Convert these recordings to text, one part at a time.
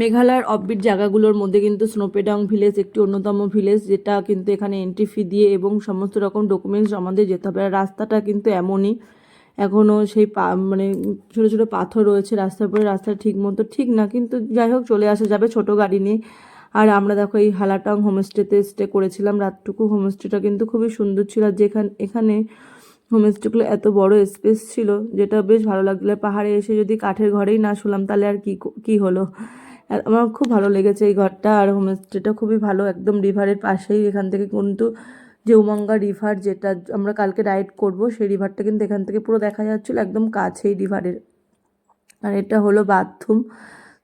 মেঘালয়ের অফবিট জায়গাগুলোর মধ্যে কিন্তু স্নোপেডং ভিলেজ একটি অন্যতম ভিলেজ যেটা কিন্তু এখানে এন্ট্রি ফি দিয়ে এবং সমস্ত রকম ডকুমেন্টস জমা দিয়ে যেতে হবে। আর রাস্তাটা কিন্তু এমনই এখনও সেই পা মানে ছোটো ছোটো পাথর রয়েছে রাস্তার পরে রাস্তা ঠিক মতো ঠিক না, কিন্তু যাই হোক চলে আসা যাবে ছোটো গাড়ি নিয়ে। আর আমরা দেখো এই হালাটং হোমস্টেতে স্টে করেছিলাম, রাতটুকু হোমস্টেটা কিন্তু খুবই সুন্দর ছিল। আর যেখানে, এখানে হোমস্টেগুলো এত বড় স্পেস ছিল, যেটা বেশ ভালো লাগল। পাহাড়ে এসে যদি কাঠের ঘরেই না শুলাম, তাহলে আর কি, কী হলো? আমার খুব ভালো লেগেছে এই ঘরটা। আর হোমস্টেটা খুবই ভালো, একদম রিভারের পাশেই এখান থেকে কিন্তু যে উমঙ্গা রিভার যেটা আমরা কালকে রাইড করব, সেই রিভারটা কিন্তু এখান থেকে পুরো দেখা যাচ্ছিল একদম কাছেই রিভারের। আর এটা হলো বাথরুম।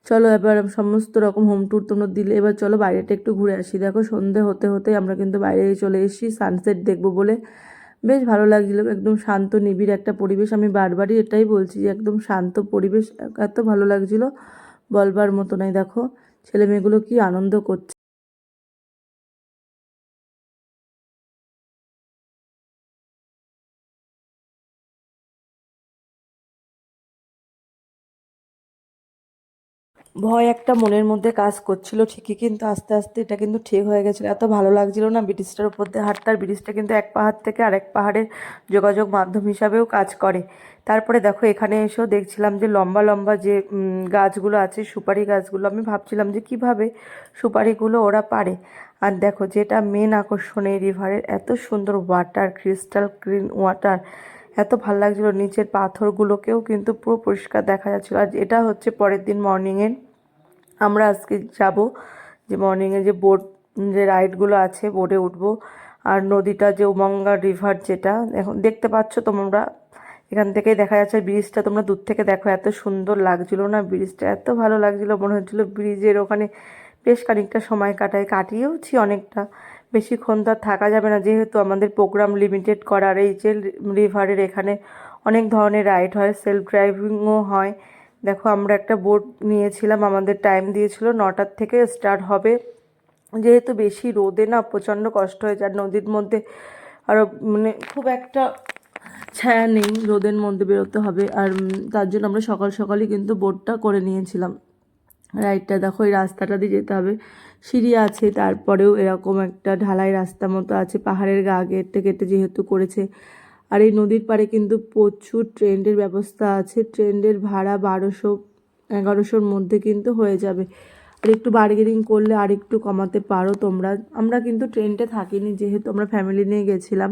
চলো এবার সমস্ত রকম হোম ট্যুর তোমরা দিলে, এবার চলো বাইরেটা একটু ঘুরে আসি। দেখো সন্ধে হতে হতে আমরা কিন্তু বাইরে চলে এসেছি, সানসেট দেখব বলে। বেশ ভালো লাগছিল, একদম শান্ত নিবিড় একটা পরিবেশ। আমি বারবারই এটাই বলছি যে একদম শান্ত পরিবেশ, এত ভালো লাগছিল। বলবার মতো নয় দেখো ছেলে মেয়েগুলো কি আনন্দ করছে। ভয় একটা মনের মধ্যে কাজ করছিল, ঠিকই কিন্তু আস্তে আস্তে এটা কিন্তু ঠিক হয়ে গেছিল। এত ভালো লাগছিল না ব্রিটিশটার উপর দিয়ে হাঁটতে, আর ব্রিটিশটা কিন্তু এক পাহাড় থেকে আরেক পাহাড়ের যোগাযোগ মাধ্যম হিসাবেও কাজ করে। তারপরে দেখো, এখানে এসেও দেখছিলাম যে লম্বা লম্বা যে গাছগুলো আছে, সুপারি গাছগুলো, আমি ভাবছিলাম যে কীভাবে সুপারিগুলো ওরা পারে। আর দেখো, যেটা মেন আকর্ষণ এই রিভারের এত সুন্দর ওয়াটার ক্রিস্টাল ক্লিন ওয়াটার এত ভালো লাগছিল নিচের পাথরগুলোকেও কিন্তু পুরো পরিষ্কার দেখা যাচ্ছিল। আর এটা হচ্ছে পরের দিন মর্নিংয়ের। আমরা আজকে যাব যে মর্নিংয়ে যে বোট, যে রাইডগুলো আছে, বোটে উঠবো। আর নদীটা যে উমঙ্গা রিভার যেটা, এখন দেখতে পাচ্ছ তোমরা, এখান থেকেই দেখা যাচ্ছে ব্রিজটা। তোমরা দূর থেকে দেখো, এত সুন্দর লাগছিল না ব্রিজটা, এত ভালো লাগছিল। মনে হচ্ছিল ব্রিজের ওখানে বেশ খানিকটা সময় কাটায় কাটিয়েওছি অনেকটা। বেশিক্ষণ তো থাকা যাবে না। যেহেতু আমাদের প্রোগ্রাম লিমিটেড করার, এই যে রিভারের এখানে অনেক ধরনের রাইড হয় সেলফ ড্রাইভিংও হয়। দেখো, আমরা একটা বোট নিয়েছিলাম, আমাদের টাইম দিয়েছিল, নটার থেকে স্টার্ট হবে। যেহেতু বেশি রোদে না, প্রচণ্ড কষ্ট হয়ে যায় নদীর মধ্যে আরও মানে খুব একটা ছায়া নেই, রোদের মধ্যে বেরোতে হবে। আর তার জন্য আমরা সকাল সকালই কিন্তু বোটটা করে নিয়েছিলাম। রাইডটা দেখো, এই রাস্তাটা দিয়ে যেতে হবে। সিঁড়ি আছে, তারপরেও এরকম একটা ঢালাই রাস্তা মতো আছে, পাহাড়ের গা কেটে কেটে যেহেতু করেছে। আর এই নদীর পাড়ে কিন্তু প্রচুর ট্রেন্ডের ব্যবস্থা আছে ট্রেন্ডের ভাড়া বারোশো, এগারোশোর মধ্যে কিন্তু হয়ে যাবে। আর একটু বার্গেনিং করলে আর একটু কমাতে পারো তোমরা। আমরা কিন্তু ট্রেনটা থাকিনি, যেহেতু আমরা ফ্যামিলি নিয়ে গেছিলাম,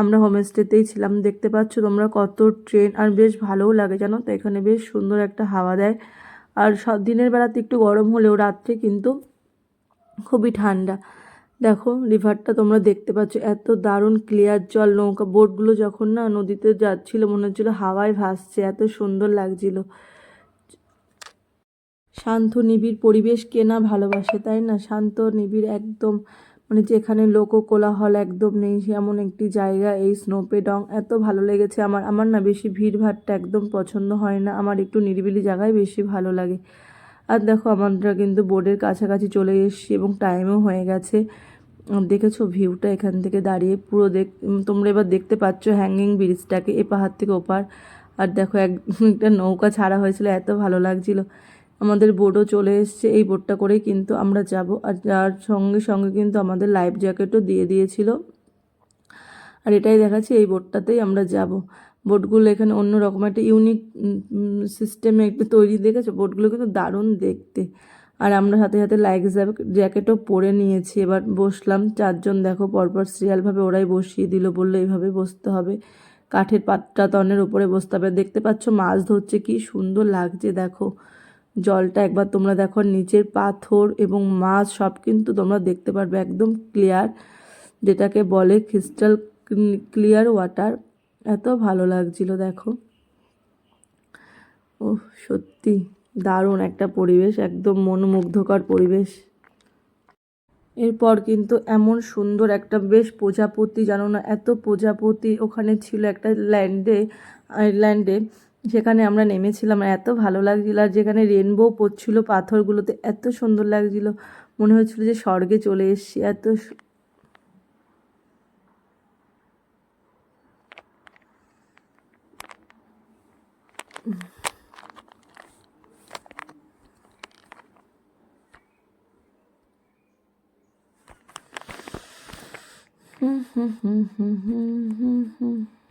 আমরা হোমস্টেতেই ছিলাম। দেখতে পাচ্ছ তোমরা কত ট্রেন, আর বেশ ভালোও লাগে জানো তো, এখানে বেশ সুন্দর একটা হাওয়া দেয়। আর সব দিনের বেলাতে একটু গরম হলেও রাত্রে কিন্তু খুবই ঠান্ডা। দেখো রিভারটা তোমরা দেখতে পাচ্ছ, এত দারুণ ক্লিয়ার জল, নৌকা বোটগুলো যখন না নদীতে যাচ্ছিল, মনে হচ্ছিল হাওয়ায় ভাসছে, এত সুন্দর লাগছিল। শান্ত নিবিড় পরিবেশ কে না ভালোবাসে, তাই না? শান্ত নিবিড় একদম মানে যেখানে লোক কোলাহল একদম নেই, এমন একটি জায়গা, এই স্নোপেডং এত ভালো লেগেছে আমার। আমার না বেশি ভিড়ভাড়টা একদম পছন্দ হয় না, আমার একটু নিরিবিলি জায়গায় বেশি ভালো লাগে। দেখো আমরা কিন্তু বোর্ডের কাছাকাছি চলে এসেছি এবং টাইমও হয়ে গেছে। দেখেছ ভিউটা এখান থেকে দাঁড়িয়ে পুরো দেখ তোমরা এবার দেখতে পাচ্ছ হ্যাঙ্গিং ব্রিজটাকে এ পাহাড় থেকে ওপার। আর দেখো এক, একটা নৌকা ছাড়া হয়েছিল, এত ভালো লাগছিল। আমাদের বোটও চলে এসছে, এই বোটটা করেই কিন্তু আমরা যাব। আর যার সঙ্গে সঙ্গে কিন্তু আমাদের লাইফ জ্যাকেটও দিয়ে দিয়েছিল। আর এটাই দেখাচ্ছি, এই বোটটাতেই আমরা যাব। বোটগুলো এখানে অন্য রকম একটা ইউনিক সিস্টেমে একটু তৈরি দেখেছ? বোটগুলো কিন্তু দারুণ দেখতে। আর আমরা হাতে হাতে লাইফ জ্যাকেটও পরে নিয়েছি। এবার বসলাম, চারজন দেখো, পরপর সিরিয়ালভাবে ওরাই বসিয়ে দিল, বলল এইভাবে বসতে হবে। কাঠের পাত্রা তনের উপরে বসতে হবে। দেখতে পাচ্ছ মাছ ধরছে, কি সুন্দর লাগছে, দেখো। জলটা একবার তোমরা দেখো, নিচের পাথর এবং মাছ সব কিন্তু তোমরা দেখতে পারবে, একদম ক্লিয়ার যেটাকে বলে ক্রিস্টাল ক্লিয়ার ওয়াটার এত ভালো লাগছিল, দেখো। ও সত্যি দারুণ একটা পরিবেশ, একদম মনোমুগ্ধকর পরিবেশ। এরপর কিন্তু এমন সুন্দর একটা, বেশ প্রজাপতি জানো না, এত প্রজাপতি ওখানে ছিল একটা ল্যান্ডে, আইল্যান্ডে সেখানে আমরা নেমেছিলাম আর এত ভালো লাগছিল, আর যেখানে রেনবো পড়ছিল পাথরগুলোতে, এত সুন্দর লাগছিল। মনে হচ্ছিল যে স্বর্গে চলে এসছি, এত 嗯，哼哼哼哼哼哼哼。